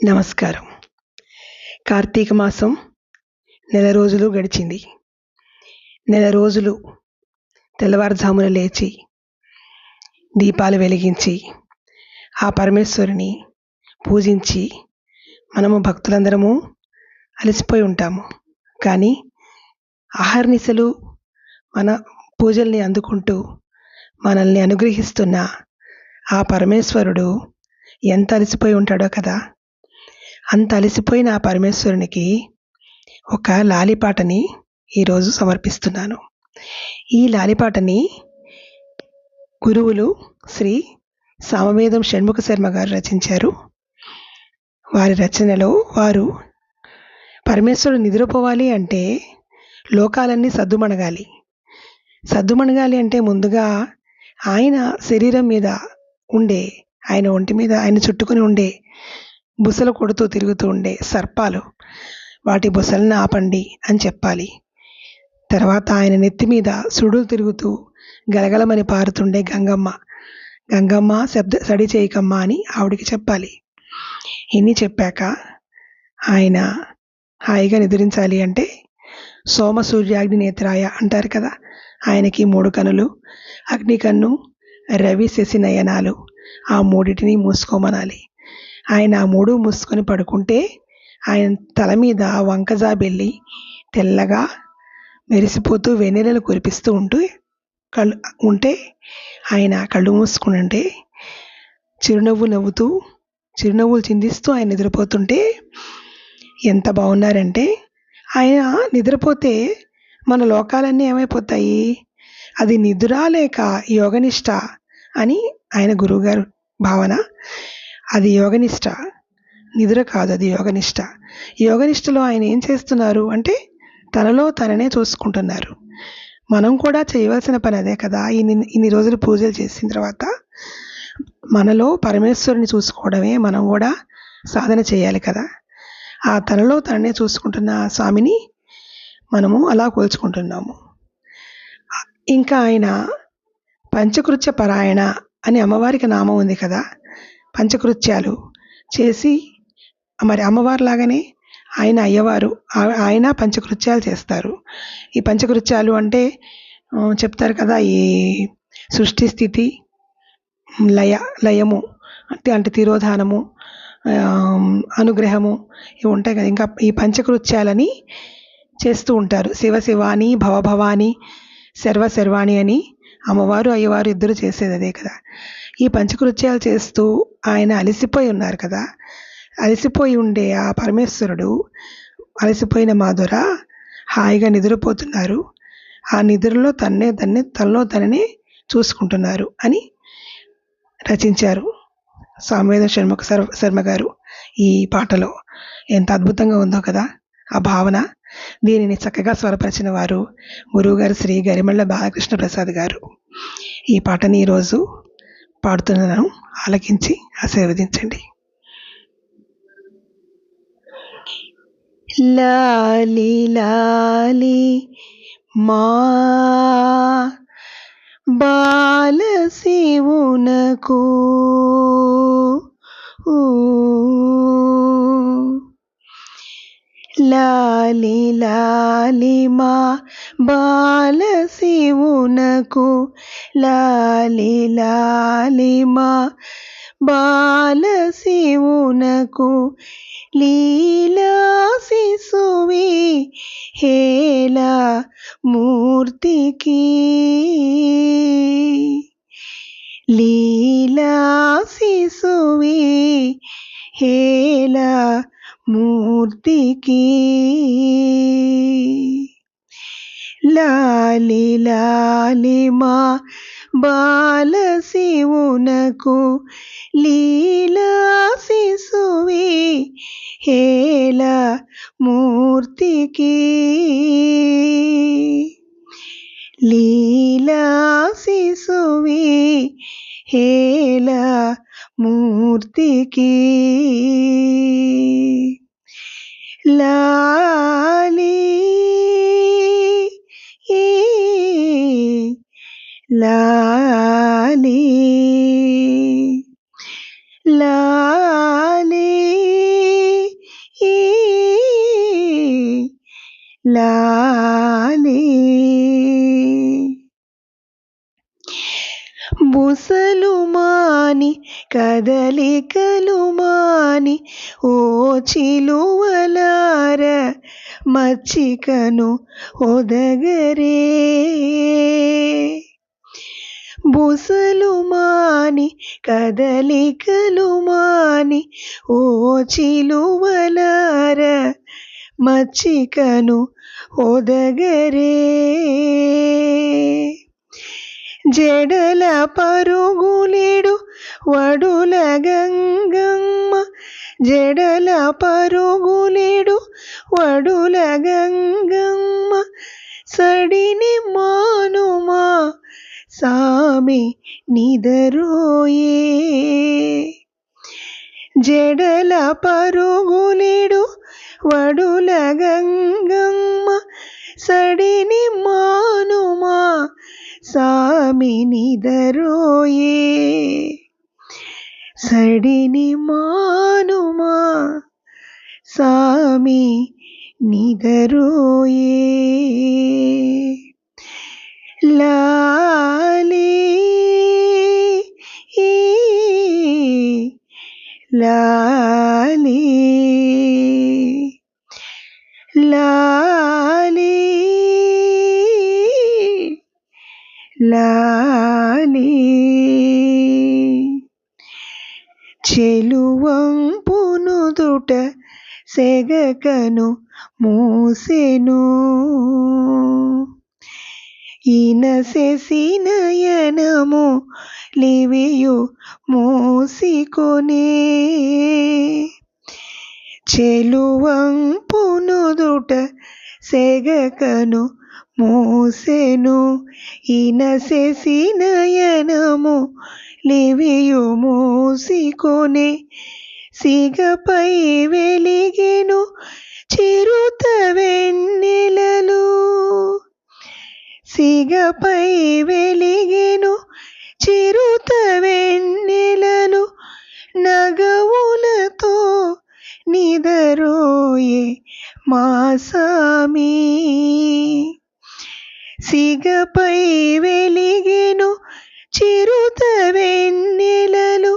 నమస్కారం. కార్తీక మాసం నెల రోజులు గడిచింది. నెల రోజులు తెల్లవారుజామున లేచి దీపాలు వెలిగించి ఆ పరమేశ్వరుని పూజించి మనము భక్తులందరము అలసిపోయి ఉంటాము. కానీ అహర్నిశలు మన పూజల్ని అందుకుంటూ మనల్ని అనుగ్రహిస్తున్న ఆ పరమేశ్వరుడు ఎంత అలసిపోయి ఉంటాడో కదా అంత అలసిపోయిన ఆ పరమేశ్వరునికి ఒక లాలిపాటని ఈరోజు సమర్పిస్తున్నాను. ఈ లాలిపాటని గురువులు శ్రీ సామవేదం షణ్ముఖ శర్మ గారు రచించారు. వారి రచనలో వారు పరమేశ్వరుడు నిద్రపోవాలి అంటే లోకాలన్నీ సద్దుమణగాలి. సద్దుమణగాలి అంటే ముందుగా ఆయన శరీరం మీద ఉండే ఆయన ఒంటి మీద ఆయన చుట్టుకొని ఉండే బుసలు కొడుతూ తిరుగుతూ ఉండే సర్పాలు వాటి బుసలను ఆపండి అని చెప్పాలి. తర్వాత ఆయన నెత్తి మీద సుడులు తిరుగుతూ గలగలమని పారుతుండే గంగమ్మ గంగమ్మ శబ్ద సడి చేయకమ్మ అని ఆవిడికి చెప్పాలి. ఇన్ని చెప్పాక ఆయన హాయిగా నిద్రించాలి అంటే సోమ సూర్యాగ్ని నేత్రాయ అంటారు కదా ఆయనకి మూడు కనులు అగ్ని కన్ను రవి శశి నయనాలు ఆ మూడిటిని మూసుకోమనాలి. ఆయన ఆ మూడు మూసుకొని పడుకుంటే ఆయన తల మీద వంకజాబెల్లి తెల్లగా మెరిసిపోతూ వెన్నెలలు కురిపిస్తూ ఉంటూ కళ్ళు ఉంటే ఆయన కళ్ళు మూసుకుని ఉంటే చిరునవ్వు నవ్వుతూ చిరునవ్వులు చిందిస్తూ ఆయన నిద్రపోతుంటే ఎంత బాగున్నారంటే ఆయన నిద్రపోతే మన లోకాలన్నీ ఏమైపోతాయి? అది నిద్ర లేక యోగనిష్ట అని ఆయన గురువుగారు భావన అది యోగనిష్ట. నిద్ర కాదు అది యోగనిష్ట. యోగనిష్టలో ఆయన ఏం చేస్తున్నారు అంటే తనలో తననే చూసుకుంటున్నారు. మనం కూడా చేయవలసిన పని అదే కదా ఇన్ని ఇన్ని రోజులు పూజలు చేసిన తర్వాత మనలో పరమేశ్వరుని చూసుకోవడమే మనం కూడా సాధన చేయాలి కదా. ఆ తనలో తననే చూసుకుంటున్న ఆ స్వామిని మనము అలా కోల్చుకుంటున్నాము. ఇంకా ఆయన పంచకృత్య పరాయణ అని అమ్మవారికి నామం ఉంది కదా పంచకృత్యాలు చేసి మరి అమ్మవారు లాగానే ఆయన అయ్యవారు ఆయన పంచకృత్యాలు చేస్తారు. ఈ పంచకృత్యాలు అంటే చెప్తారు కదా ఈ సృష్టి స్థితి లయ లయము అంటే అంటే తిరోధానము అనుగ్రహము ఇవి ఉంటాయి కదా. ఇంకా ఈ పంచకృత్యాలని చేస్తూ ఉంటారు. శివ శివాని భవభవాని సర్వ శర్వాణి అని అమ్మవారు అయ్యవారు ఇద్దరు చేసేది అదే కదా. ఈ పంచకృత్యాలు చేస్తూ ఆయన అలసిపోయి ఉన్నారు కదా. అలసిపోయి ఉండే ఆ పరమేశ్వరుడు అలసిపోయిన మాధుర హాయిగా నిద్రపోతున్నారు. ఆ నిద్రలో తన్నే తన్నే తనలో తననే చూసుకుంటున్నారు అని రచించారు సామవేద శర్మ శర్మ గారు ఈ పాటలో. ఎంత అద్భుతంగా ఉందో కదా ఆ భావన. దీనిని చక్కగా స్వరపరిచిన వారు గురువుగారు శ్రీ గరిమళ్ళ బాలకృష్ణ ప్రసాద్ గారు. ఈ పాటని ఈరోజు పాడుతున్నాను ఆలకించి ఆశీర్వదించండి. లాలి లాలి మా బాల శివునకు లాలి లాలి మా బాల శివునకు లాలి లాలి మా బాల శివునకు లీలా శిశువి హేలా మూర్తికి లీలా శిశువి హేలా మూర్తికి. లాలి లాలి మా బాల శివునకు లీలా శిశువి హేళ మూర్తికి. లీలా శిశువి హేళ మూర్తికి. లాలి లాలి లాలి. బుసలు మాని కదలికలు మాని ఓ చిలువలార మచ్చికను ఒదగరే. బుసలు మాని కదలికలు మాని ఓ చిలువలార మచ్చికను ఒదగరే. జడల పరుగులేడు వడుల గంగమ్మ జడల పరుగులేడు వడుల గంగమ్మ సడిని మానుమా సామి నిదరోయే జడల పరుగులిడు వడుల గంగమ్మ సడిని మానుమా సామి నిదరోయే సడిని మానుమా సామి నిదరోయే లాలి లాలి లాలి లాలి చెలువంపునుదుట సెగకను మూసెను ఈనసెసినయనము లివియు మూసికొనే. చెలువంపునుదుట సెగకను మూసెను. ఈనసెసినయనము లివియు మూసికొనే. సిగపై వెలిగెను చిరుత వెన్నెలలు. సిగపై వెలిగెను చిరుత వెన్నెలను నగవులతో నిదరోయే మాసామి సిగపై వెలిగెను చిరుత వెన్నెలలు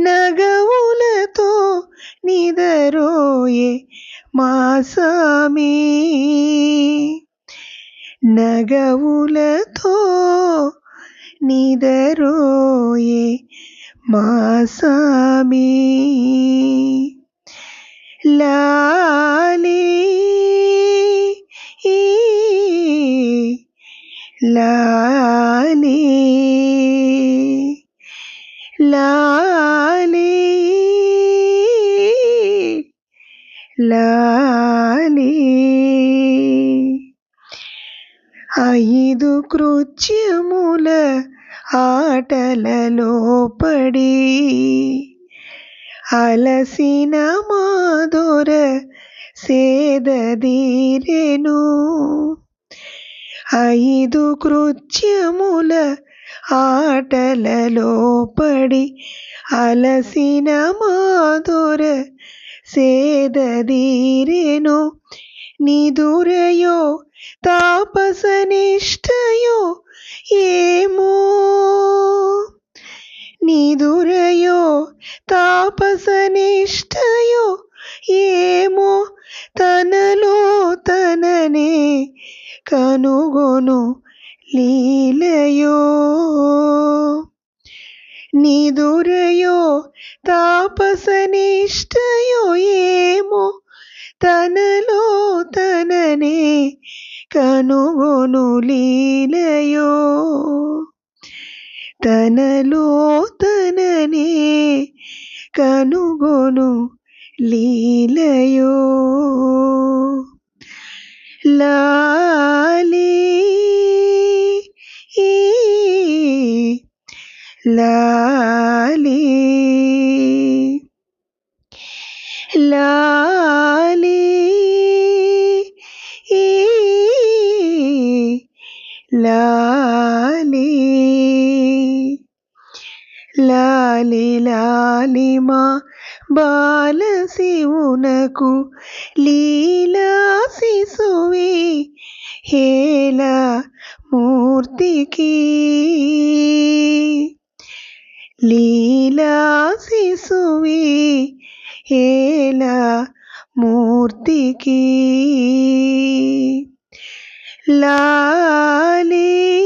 నగవులతో నిదరోయే మాసామి నగవులతో నిదరోయే మాసామి లాలి లాలి లాలి లాలి ఐదు కృత్యముల ఆటలలో పడి అలసిన మాధుర సేదీరెను ఐదు కృత్యముల ఆటలలో పడి అలసిన మాధుర సేదీరెను నిదురయో తాపసనిష్టయో ఏమో. నిదురయో తాపసనిష్టయో ఏమో. తనలో తననే కనుగొను లీలయో. నిదురయో తాపసనిష్టయో ఏమో. తనలో తననే కనుగొను లీలయో తనలో తననే కనుగొను లీలయో లాలి లాలి లాలి లాలి లాలి మా బాల శివునకు లీలా శిశువే హేళ మూర్తికి. లీలా శిశువే హేళ మూర్తికి. లాలే